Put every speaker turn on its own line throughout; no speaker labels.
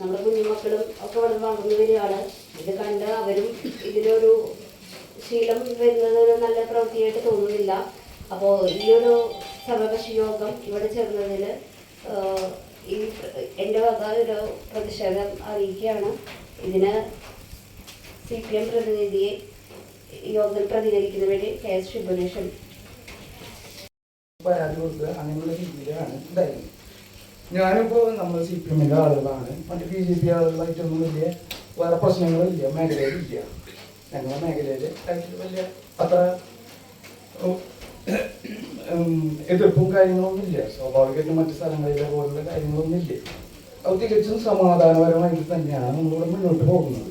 നമ്മുടെ കുഞ്ഞുമക്കളും ഒക്കെ ഇവിടെ വളർന്നു വരികയാണ് ഇത് കണ്ട് അവരും ഇതിലൊരു ശീലം വരുന്നത് ഒരു നല്ല പ്രവൃത്തിയായിട്ട് തോന്നുന്നില്ല. അപ്പോൾ ഈ ഒരു സർവകക്ഷി യോഗം ഇവിടെ ചേർന്നതിൽ ഈ എന്റെ വക ഒരു പ്രതിഷേധം അറിയിക്കുകയാണ്. ഇതിന് സി പി എം പ്രതിനിധിയെ യോഗത്തിൽ പ്രതികരിക്കുന്നതിന് വേണ്ടി കെ എസ് ശുഭനേഷൻ
അങ്ങനെയുള്ള രീതിയിലാണ് ഉണ്ടായിരുന്നത് ഞാനിപ്പോൾ നമ്മൾ സി പി എമ്മിന്റെ ആളുകളാണ്. മറ്റ് ബി ജെ പി ആളുകളായിട്ടൊന്നും വലിയ വേറെ പ്രശ്നങ്ങളില്ല മേഖലയിലില്ല ഞങ്ങളുടെ മേഖലയിൽ വലിയ അത്ര എതിർപ്പും കാര്യങ്ങളൊന്നും ഇല്ല. സ്വാഭാവികമായിട്ടും മറ്റ് സ്ഥലങ്ങളിലെ പോലുള്ള കാര്യങ്ങളൊന്നും ഇല്ല. അത് തികച്ചും സമാധാനപരമായിട്ട് തന്നെയാണ് നമ്മളിവിടെ മുന്നോട്ട് പോകുന്നത്.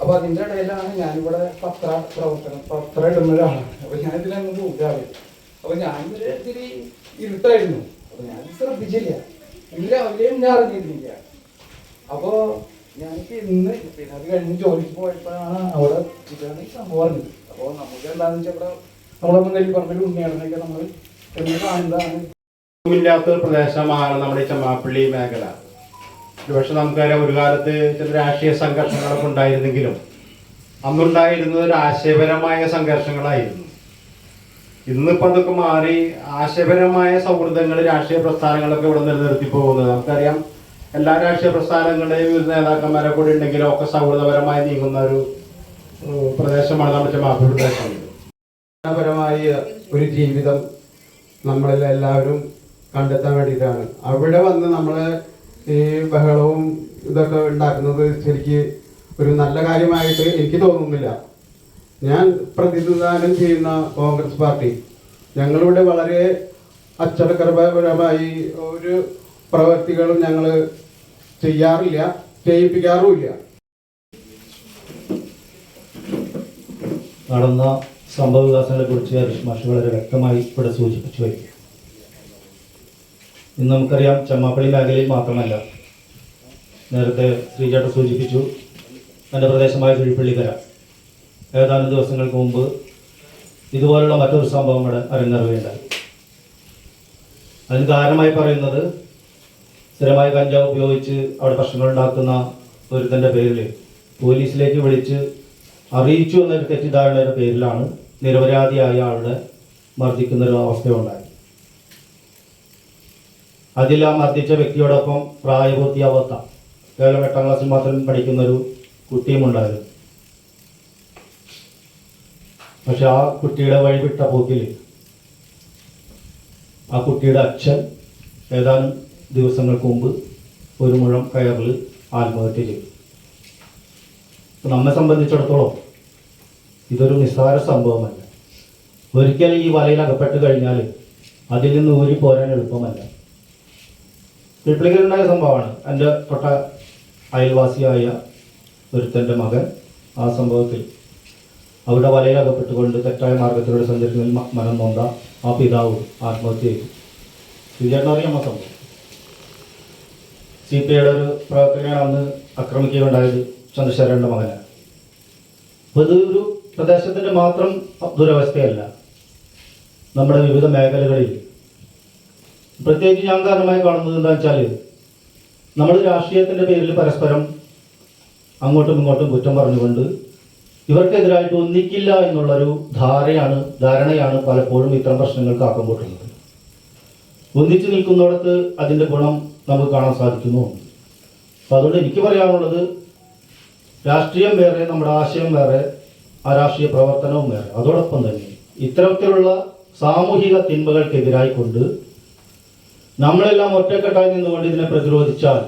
അപ്പൊ അതിന്റെ ഇടയിലാണ് ഞാനിവിടെ പത്ര പ്രവർത്തനം പത്ര ഇടുന്ന ഒരാളാണ്. അപ്പൊ ഞാൻ ഇതിലങ്ങ് അപ്പോൾ അപ്പൊ ഇതിൽ ഇത്തിരി ഇരുട്ടായിരുന്നു. അപ്പൊ ഞാൻ ശ്രദ്ധിച്ചില്ല. ഇന്ന് അവരെയും ഞാൻ അറിഞ്ഞിരുന്നില്ല. അപ്പോ ഞങ്ങൾക്ക് ഇന്ന് പിന്നെ അത് കഴിഞ്ഞ് ജോലിക്ക് പോയപ്പോഴാണ് അവിടെ ഇതാണ് ഈ സംഭവം അറിഞ്ഞത് അപ്പൊ നമുക്ക് എന്താണെന്ന് വെച്ചാൽ ഇവിടെ നമ്മളെ മുന്നിൽ പറഞ്ഞൊരു ഉണ്ണിയാടനൊക്കെ നമ്മൾ കാണുന്നതാണ്.
ഇല്ലാത്ത ഒരു പ്രദേശമാണ് നമ്മുടെ ഈ ചമ്മാപ്പള്ളി മേഖല. പക്ഷെ നമുക്കറിയാം ഒരു കാലത്ത് ചില രാഷ്ട്രീയ സംഘർഷങ്ങളൊക്കെ ഉണ്ടായിരുന്നെങ്കിലും അന്നുണ്ടായിരുന്നത് ഒരു ആശയപരമായ സംഘർഷങ്ങളായിരുന്നു. ഇന്നിപ്പോ അതൊക്കെ മാറി ആശയപരമായ സൗഹൃദങ്ങൾ രാഷ്ട്രീയ പ്രസ്ഥാനങ്ങളൊക്കെ ഇവിടെ നിലനിർത്തി പോകുന്നത്. നമുക്കറിയാം എല്ലാ രാഷ്ട്രീയ പ്രസ്ഥാനങ്ങളുടെയും വിവിധ നേതാക്കന്മാരെ കൂടി ഉണ്ടെങ്കിലും ഒക്കെ സൗഹൃദപരമായി നീങ്ങുന്ന ഒരു പ്രദേശമാണ് നമ്മുടെ പ്രദേശം. പരമായ ഒരു ജീവിതം നമ്മളിൽ എല്ലാവരും കണ്ടെത്താൻ വേണ്ടിയിട്ടാണ്. അവിടെ വന്ന് നമ്മൾ ഈ ബഹളവും ഇതൊക്കെ ഉണ്ടാക്കുന്നത് ശരിക്ക് ഒരു നല്ല കാര്യമായിട്ട് എനിക്ക് തോന്നുന്നില്ല. ഞാൻ പ്രതിനിധാനം ചെയ്യുന്ന കോൺഗ്രസ് പാർട്ടി. ഞങ്ങളിവിടെ വളരെ അച്ചടക്കപരമായി ഒരു പ്രവൃത്തികളും ഞങ്ങൾ ചെയ്യാറില്ല ചെയ്യിപ്പിക്കാറുമില്ല.
നടന്ന സംഭവ വികാസങ്ങളെ കുറിച്ച് മാഷ് വളരെ വ്യക്തമായി ഇവിടെ സൂചിപ്പിച്ചു വരിക ഇന്ന് നമുക്കറിയാം ചെമ്മാപ്പള്ളി മേഖലയിൽ മാത്രമല്ല നേരത്തെ ശ്രീചേട്ടൻ സൂചിപ്പിച്ചു എന്റെ പ്രദേശമായ കിഴിപ്പള്ളിക്കര ഏതാനും ദിവസങ്ങൾക്ക് മുമ്പ് ഇതുപോലുള്ള മറ്റൊരു സംഭവം ഇവിടെ അരങ്ങേറുകയുണ്ടായി. അതിന് കാരണമായി പറയുന്നത് സ്ഥിരമായി കഞ്ചാവ് ഉപയോഗിച്ച് അവിടെ പ്രശ്നങ്ങൾ ഉണ്ടാക്കുന്ന ഒരുത്തന്റെ പേരിൽ പോലീസിലേക്ക് വിളിച്ച് അറിയിച്ചു എന്നൊരു തെറ്റിദ്ധാരണയുടെ പേരിലാണ് നിരപരാധിയായ ആളുടെ മർദ്ദിക്കുന്നൊരു അവസ്ഥയുണ്ടായി അതിൽ ആ മർദ്ദിച്ച വ്യക്തിയോടൊപ്പം പ്രായപൂർത്തിയാവാത്ത കേവലം എട്ടാം ക്ലാസ്സിൽ മാത്രം പഠിക്കുന്നൊരു കുട്ടിയും ഉണ്ടായിരുന്നു പക്ഷെ ആ കുട്ടിയുടെ വഴിവിട്ട പോക്കിൽ ആ കുട്ടിയുടെ അച്ഛൻ ഏതാനും ദിവസങ്ങൾക്ക് മുമ്പ് ഒരു മുഴം കയറിൽ ആത്മഹത്യ ചെയ്തു. നമ്മെ സംബന്ധിച്ചിടത്തോളം ഇതൊരു നിസ്സാര സംഭവമല്ല. ഒരിക്കൽ ഈ വലയിൽ അകപ്പെട്ട് കഴിഞ്ഞാൽ അതിൽ നിന്ന് ഊരി പോരാൻ എളുപ്പമല്ല. പിപ്പിളിക്കലുണ്ടായ സംഭവമാണ്. എന്റെ തൊട്ട അയൽവാസിയായ ഒരുത്തന്റെ മകൻ ആ സംഭവത്തിൽ അവിടെ വലയിൽ അകപ്പെട്ടുകൊണ്ട് തെറ്റായ മാർഗത്തിലൂടെ സഞ്ചരിക്കുന്നതിൽ മ- മനം നോന്ത ആ പിതാവ് ആത്മഹത്യ ചെയ്തു. വിചാരണറിയാം ആ സംഭവം. സി പി ഐയുടെ ഒരു പ്രവർത്തകനാണ് അന്ന് ആക്രമിക്കുകയുണ്ടായത് ചന്ദ്രശേഖരന്റെ മകനാണ് അപ്പോൾ ഇത് ഒരു പ്രദേശത്തിന്റെ മാത്രം ദുരവസ്ഥയല്ല. നമ്മുടെ വിവിധ മേഖലകളിൽ. പ്രത്യേകിച്ച് ഞാൻ കാരണമായി കാണുന്നത് എന്താ വെച്ചാൽ നമ്മൾ രാഷ്ട്രീയത്തിന്റെ പേരിൽ പരസ്പരം അങ്ങോട്ടും ഇങ്ങോട്ടും കുറ്റം പറഞ്ഞുകൊണ്ട് ഇവർക്കെതിരായിട്ട് ഒന്നിക്കില്ല എന്നുള്ളൊരു ധാരയാണ് ധാരണയാണ് പലപ്പോഴും ഇത്തരം പ്രശ്നങ്ങൾക്ക് ആക്കം കൂട്ടുന്നത് ഒന്നിച്ചു നിൽക്കുന്നിടത്ത് അതിന്റെ ഗുണം നമുക്ക് കാണാൻ സാധിക്കുന്നു. അതുകൊണ്ട് എനിക്ക് പറയാനുള്ളത് രാഷ്ട്രീയം വേറെ നമ്മുടെ ആശയം വേറെ ആ രാഷ്ട്രീയ പ്രവർത്തനവും വേറെ. അതോടൊപ്പം തന്നെ ഇത്തരത്തിലുള്ള സാമൂഹിക തിന്മകൾക്കെതിരായി കൊണ്ട് നമ്മളെല്ലാം ഒറ്റക്കെട്ടായി നിന്നുകൊണ്ട് ഇതിനെ പ്രതിരോധിച്ചാൽ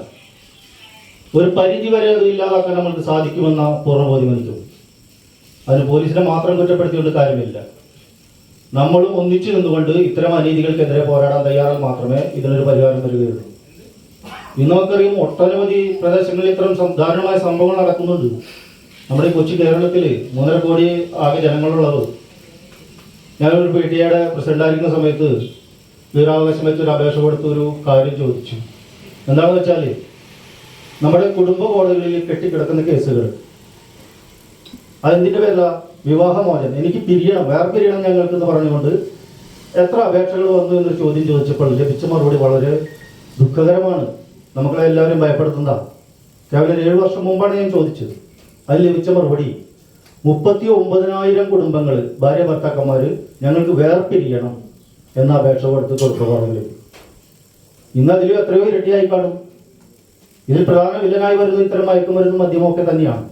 ഒരു പരിധി വരെ അത് ഇല്ലാതാക്കാൻ നമ്മൾക്ക് സാധിക്കുമെന്ന പൂർണബോധ്യം എനിക്കുണ്ട്. അതിന് പോലീസിനെ മാത്രം കുറ്റപ്പെടുത്തിക്കൊണ്ട് കാര്യമില്ല. നമ്മളും ഒന്നിച്ചു നിന്നുകൊണ്ട് ഇത്തരം അനീതികൾക്കെതിരെ പോരാടാൻ തയ്യാറാൽ മാത്രമേ ഇതിനൊരു പരിഹാരം വരികയുള്ളൂ ഇന്ന് നമുക്കറിയാം ഒട്ടനവധി പ്രദേശങ്ങളിൽ ഇത്തരം ദാരുണമായ സംഭവങ്ങൾ നടക്കുന്നുണ്ട്. നമ്മുടെ ഈ കൊച്ചു കേരളത്തിൽ മൂന്നര കോടി ആകെ ജനങ്ങളുള്ളത്. ഞാനൊരു പി ടി എയുടെ പ്രസിഡന്റായിരിക്കുന്ന സമയത്ത് വീരാവകാശം വെച്ച് ഒരു അപേക്ഷ കൊടുത്ത് ഒരു കാര്യം ചോദിച്ചു. എന്താണെന്ന് വെച്ചാൽ നമ്മുടെ കുടുംബ കോടതികളിൽ കെട്ടിക്കിടക്കുന്ന കേസുകൾ അതെന്തിന്റെ പേരില? വിവാഹമോചനം. എനിക്ക് പിരിയണം. വേറെ പിരിയണം ഞങ്ങൾക്ക് എന്ന് പറഞ്ഞുകൊണ്ട് എത്ര അപേക്ഷകൾ വന്നു എന്ന് ചോദ്യം ചോദിച്ചപ്പോൾ ലഭിച്ച മറുപടി വളരെ ദുഃഖകരമാണ്. നമ്മളെ എല്ലാവരും ഭയപ്പെടുത്തുന്ന കേവലം ഏഴ് വർഷം മുമ്പാണ് ഞാൻ ചോദിച്ചത്. അതിൽ ലഭിച്ച മറുപടി മുപ്പത്തി ഒമ്പതിനായിരം കുടുംബങ്ങൾ ഭാര്യ ഭർത്താക്കന്മാർ ഞങ്ങൾക്ക് വേർപിരിയണം എന്ന അപേക്ഷ കൊടുത്ത് കൊടുക്കുകയാണെങ്കിൽ ഇന്ന് അതിലും എത്രയോ ഇരട്ടിയായി കാണും. ഇതിൽ പ്രധാന വില്ലനായി വരുന്ന ഇത്തരം മയക്കുമരുന്നും മദ്യമൊക്കെ തന്നെയാണ്.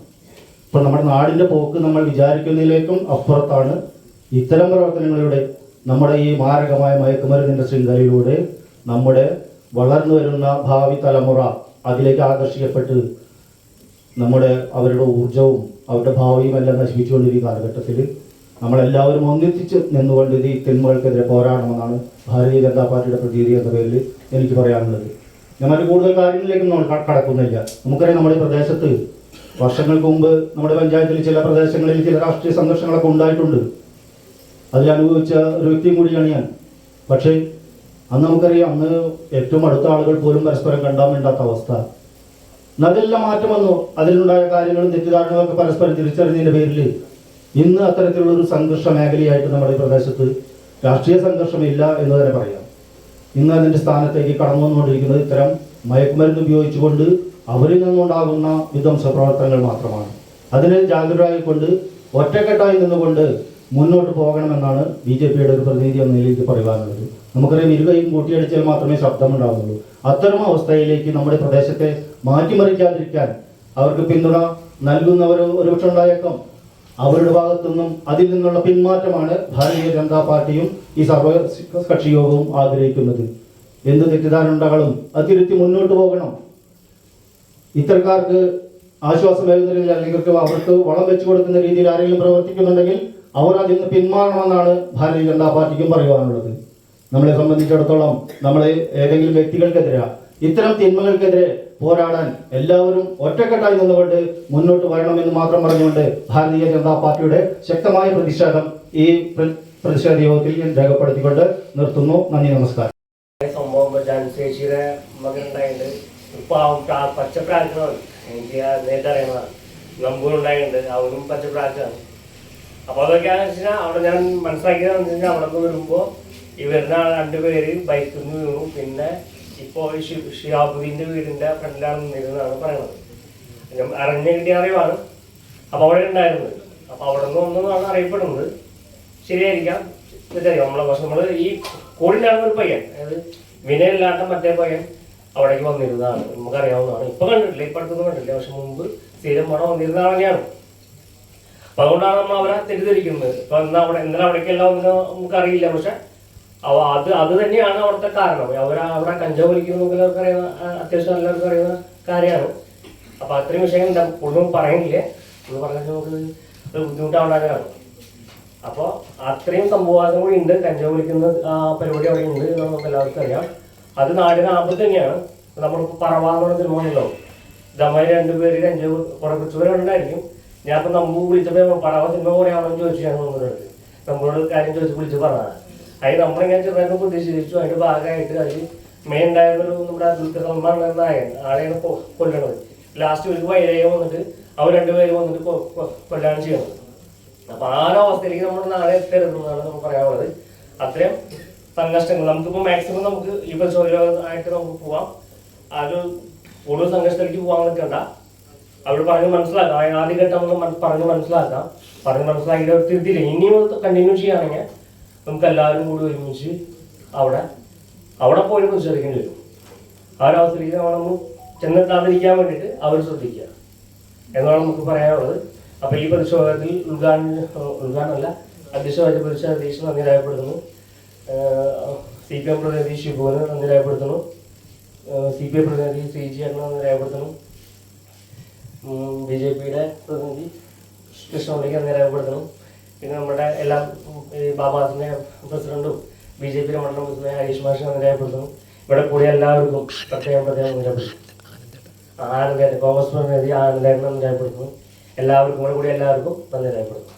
ഇപ്പോൾ നമ്മുടെ നാടിന്റെ പോക്ക് നമ്മൾ വിചാരിക്കുന്നതിലേക്കും അപ്പുറത്താണ് ഇത്തരം പ്രവർത്തനങ്ങളിലൂടെ നമ്മുടെ ഈ മാരകമായ മയക്കുമരുന്നിന്റെ ശൃംഖലയിലൂടെ നമ്മുടെ വളർന്നു വരുന്ന ഭാവി തലമുറ അതിലേക്ക് ആകർഷിക്കപ്പെട്ട് നമ്മുടെ അവരുടെ ഊർജവും അവരുടെ ഭാവിയും എല്ലാം നശിപ്പിച്ചുകൊണ്ടിരിക്കുന്ന കാലഘട്ടത്തിൽ നമ്മളെല്ലാവരും ഒന്നിച്ച് നിന്നുകൊണ്ട് ഈ തിന്മകൾക്കെതിരെ പോരാടണമെന്നാണ് ഭാരതീയ ജനതാ പാർട്ടിയുടെ പ്രതിനിധി എന്ന പേരിൽ എനിക്ക് പറയാനുള്ളത്. ഞാൻ മറ്റു കൂടുതൽ കാര്യങ്ങളിലേക്കും നമ്മൾ കടക്കുന്നില്ല. നമുക്കറിയാം നമ്മുടെ പ്രദേശത്ത് വർഷങ്ങൾക്ക് മുമ്പ് നമ്മുടെ പഞ്ചായത്തിൽ ചില പ്രദേശങ്ങളിൽ ചില രാഷ്ട്രീയ സംഘർഷങ്ങളൊക്കെ ഉണ്ടായിട്ടുണ്ട്. അതിൽ അനുഭവിച്ച ഒരു വ്യക്തിയും കൂടിയാണ് ഞാൻ. പക്ഷേ അന്ന് നമുക്കറിയാം അന്ന് ഏറ്റവും അടുത്ത ആളുകൾ പോലും പരസ്പരം കണ്ടാൻ വേണ്ടാത്ത അവസ്ഥ. അതെല്ലാം മാറ്റം വന്നു. അതിലുണ്ടായ കാര്യങ്ങളും തെറ്റിദ്ധാരണകളൊക്കെ പരസ്പരം തിരിച്ചറിഞ്ഞതിന്റെ പേരിൽ ഇന്ന് അത്തരത്തിലുള്ള ഒരു സംഘർഷ മേഖലയായിട്ട് നമ്മുടെ ഈ പ്രദേശത്ത് രാഷ്ട്രീയ സംഘർഷമില്ല എന്ന് തന്നെ പറയാം. ഇന്ന് അതിന്റെ സ്ഥാനത്തേക്ക് കടന്നു വന്നുകൊണ്ടിരിക്കുന്നത് ഇത്തരം മയക്കുമരുന്ന് ഉപയോഗിച്ചുകൊണ്ട് അവരിൽ നിന്നുണ്ടാകുന്ന വിധ്വംസ പ്രവർത്തനങ്ങൾ മാത്രമാണ്. അതിനെ ജാഗ്രതയായിക്കൊണ്ട് ഒറ്റക്കെട്ടായി നിന്നുകൊണ്ട് മുന്നോട്ട് പോകണമെന്നാണ് ബി ജെ പിയുടെ ഒരു പ്രതിനിധി എന്ന നിലയിൽ പറയുവാനുള്ളത്. നമുക്കറിയാം ഇരുകയും കൂട്ടിയടിച്ചാൽ മാത്രമേ ശബ്ദമുണ്ടാകുന്നുള്ളൂ അത്തരം അവസ്ഥയിലേക്ക് നമ്മുടെ പ്രദേശത്തെ മാറ്റിമറിക്കാതിരിക്കാൻ അവർക്ക് പിന്തുണ നൽകുന്നവർ ഒരുപക്ഷെ ഉണ്ടായേക്കാം. അവരുടെ ഭാഗത്തുനിന്നും അതിൽ നിന്നുള്ള പിന്മാറ്റമാണ് ഭാരതീയ ജനതാ പാർട്ടിയും ഈ സർവ കക്ഷി യോഗവും ആഗ്രഹിക്കുന്നത്. എന്ത് തെറ്റിദ്ധാരണകളും അത് മുന്നോട്ട് പോകണം. ഇത്തരക്കാർക്ക് ആശ്വാസമേകുന്ന രീതിയിൽ അല്ലെങ്കിൽ അവർക്ക് വളം വെച്ചു കൊടുക്കുന്ന രീതിയിൽ ആരെങ്കിലും പ്രവർത്തിക്കുന്നുണ്ടെങ്കിൽ അവർ അതിൽ നിന്ന് പിന്മാറണമെന്നാണ് ഭാരതീയ ജനതാ പാർട്ടിക്കും പറയുവാനുള്ളത്. നമ്മളെ സംബന്ധിച്ചിടത്തോളം നമ്മളെ ഏതെങ്കിലും വ്യക്തികൾക്കെതിരെ ഇത്തരം തിന്മകൾക്കെതിരെ പോരാടാൻ എല്ലാവരും ഒറ്റക്കെട്ടായി നിന്നുകൊണ്ട് മുന്നോട്ട് വരണമെന്ന് മാത്രം പറഞ്ഞുകൊണ്ട് ഭാരതീയ ജനതാ പാർട്ടിയുടെ ശക്തമായ പ്രതിഷേധം ഈ പ്ര- പ്രതിഷേധ യോഗത്തിൽ ഞാൻ രേഖപ്പെടുത്തിക്കൊണ്ട് നിർത്തുന്നു. നന്ദി നമസ്കാരം.
സംഭവം മകനുണ്ടായിട്ടുണ്ട് പാവം പ്രാ- പച്ചപ്രാക്കമാണ് എനിക്ക് നേരത്തെ അറിയുന്നതാണ് നമ്പൂരുണ്ടായിട്ടുണ്ട് അവനും പച്ചപ്രാക്കാണ് അപ്പോൾ അതൊക്കെയാണെന്ന് വെച്ചാൽ അവിടെ ഞാൻ മനസ്സിലാക്കിയതെന്ന് വെച്ചാൽ അവിടെ നിന്ന് വരുമ്പോൾ ഈ വരുന്ന രണ്ടുപേര് ബൈക്കിൽ നിന്ന് വീണു. പിന്നെ ഇപ്പോൾ ഷിഹാബുദ്ദീന്റെ വീടിന്റെ ഫ്രണ്ടിലാണ് നിന്നിരുന്നതാണ് പറയുന്നത്. അറിഞ്ഞ കിട്ടിയ അറിവാണ്. അപ്പോൾ അവിടെ ഉണ്ടായിരുന്നത് അപ്പോൾ അവിടെ നിന്ന് ഒന്നെന്നാണ് അറിയപ്പെടുന്നത്. ശരിയായിരിക്കാം. ഇതറിയാം. നമ്മളെ പക്ഷെ നമ്മൾ ഈ കൂടിലാണ് ഒരു പയ്യൻ. അതായത് വിനയില്ലാണ്ട മറ്റേ പയ്യൻ. അവിടേക്ക് വന്നിരുന്നതാണ്. നമുക്കറിയാവുന്നതാണ്. ഇപ്പൊ കണ്ടിട്ടില്ല ഇപ്പൊ അടുത്തൊന്നും കണ്ടിട്ടില്ല. പക്ഷെ മുമ്പ് സ്ഥിരം അവിടെ വന്നിരുന്ന ആളെയാണ് അപ്പൊ അതുകൊണ്ടാണ് നമ്മൾ അവരെ തെറ്റിദ്ധരിക്കുന്നത്. ഇപ്പൊ എന്നാ അവിടെ എന്തിനാ അവിടേക്കെല്ലാം വന്നത് നമുക്കറിയില്ല. പക്ഷെ അത് അത് തന്നെയാണ് അവിടുത്തെ കാരണം. അവർ അവിടെ കഞ്ചാവ് വലിക്കുന്ന നമുക്ക് അറിയുന്ന അത്യാവശ്യം എല്ലാവർക്കും അറിയുന്ന കാര്യമാണ്. അപ്പൊ അത്രയും വിഷയം എന്താ കൂടുതലും പറയുന്നില്ലേ എന്ന് പറഞ്ഞാൽ നമുക്ക് ഒരു ബുദ്ധിമുട്ടാവുണ്ടാകാനാണ് അപ്പോൾ അത്രയും സംഭവം കൂടി ഉണ്ട്. കഞ്ചാവ് വിളിക്കുന്ന പരിപാടി അവിടെ ഉണ്ട് നമുക്ക് എല്ലാവർക്കും അറിയാം. അത് നാടിന് ആപത്ത് തന്നെയാണ്. നമ്മൾ പറവാന്ന് പറഞ്ഞ സിനിമ ഇതമായി രണ്ടുപേര് കഞ്ചാവ് കുറെ കുറച്ചുപേരെ ഉണ്ടായിരിക്കും ഞാൻ ഇപ്പം നമ്മൾ വിളിച്ചപ്പോൾ പറവ സിനിമ പോലെയാണെന്ന് ചോദിച്ചു ഞാൻ നമ്മളോട് നമ്മളോട് കാര്യം ചോദിച്ച് വിളിച്ച് പറഞ്ഞതാണ് അതിന് നമ്മളിങ്ങനെ ചെറുതായിട്ട് പ്രതിഷേധിച്ചു. അതിന്റെ ഭാഗമായിട്ട് അതിൽ മെയിൻ ഉണ്ടായിരുന്നൊരു നമ്മുടെ ദുൽഖർ സൽമാൻ എന്ന ആളെയാണ് കൊല്ലണത് ലാസ്റ്റ് ഒരു വൈരയം വന്നിട്ട് അവർ രണ്ടുപേരും വന്നിട്ട് കൊല്ലാണ് ചെയ്യുന്നത്. അപ്പൊ ആ ഒരു അവസ്ഥയിലേക്ക് നമ്മൾ നാളെ എത്തരുതെന്നാണ് നമുക്ക് പറയാനുള്ളത്. അത്രയും സംഘർഷങ്ങൾ. നമുക്കിപ്പോ മാക്സിമം നമുക്ക് ഈ പരിശോധനയായിട്ട് നമുക്ക് പോവാം. അത് കൂടുതൽ സംഘർഷത്തിലേക്ക് പോകാൻ നിൽക്കണ്ട. അവർ പറഞ്ഞ് മനസ്സിലാക്കാം. ആദ്യഘട്ടം മന- പറഞ്ഞ് മനസ്സിലാക്കാം. പറഞ്ഞ് മനസ്സിലാക്കിയിട്ട് തിരുത്തില്ല ഇനിയും കണ്ടിന്യൂ ചെയ്യുകയാണെങ്കിൽ നമുക്ക് എല്ലാവരും കൂടി ഒരുമിച്ച് അവിടെ അവിടെ പോയി പ്രതിഷേധിക്കേണ്ടി വരും. ആ ഒരു അവസരത്തിൽ നമ്മൾ ചെന്നെത്താതിരിക്കാൻ വേണ്ടിയിട്ട് അവർ ശ്രദ്ധിക്കുക. എന്നാണ് നമുക്ക് പറയാനുള്ളത്. അപ്പൊ ഈ പ്രതിഷേധത്തിൽ ഉദ്ഘാടനം ഉദ്ഘാടനമല്ല അധ്യക്ഷ വഹിച്ച പ്രതിഷേധ അധ്യക്ഷൻ നന്ദി രേഖപ്പെടുത്തുന്നു. സി പി എം പ്രതിനിധി ഷിബുവിന് നന്ദി രേഖപ്പെടുത്തുന്നു. സി പി എം പ്രതിനിധി സി ജി എണ്ണ നന്ദി രേഖപ്പെടുത്തുന്നു. ബി ജെ പിയുടെ പ്രതിനിധി കൃഷ്ണമണിക്ക് നന്ദി രേഖപ്പെടുത്തുന്നു. പിന്നെ നമ്മുടെ എല്ലാ ബാബാസിന്റെ പ്രസിഡന്റും ബി ജെ പിയുടെ മണ്ഡലം പ്രസിഡന്റ് ഹരീഷ് മാഷ് നന്ദി രേഖപ്പെടുത്തുന്നു. ഇവിടെ കൂടിയ എല്ലാവർക്കും പ്രത്യേകം പ്രത്യേകം നന്ദി രേഖപ്പെടുത്തുന്നു. ആനന്ദേട്ടൻ കോൺഗ്രസ് പ്രതിനിധി ആനന്ദേട്ടൻ നന്ദി എല്ലാവർക്കും ഇവിടെ കൂടി എല്ലാവർക്കും നന്ദി രേഖപ്പെടുത്തുന്നു.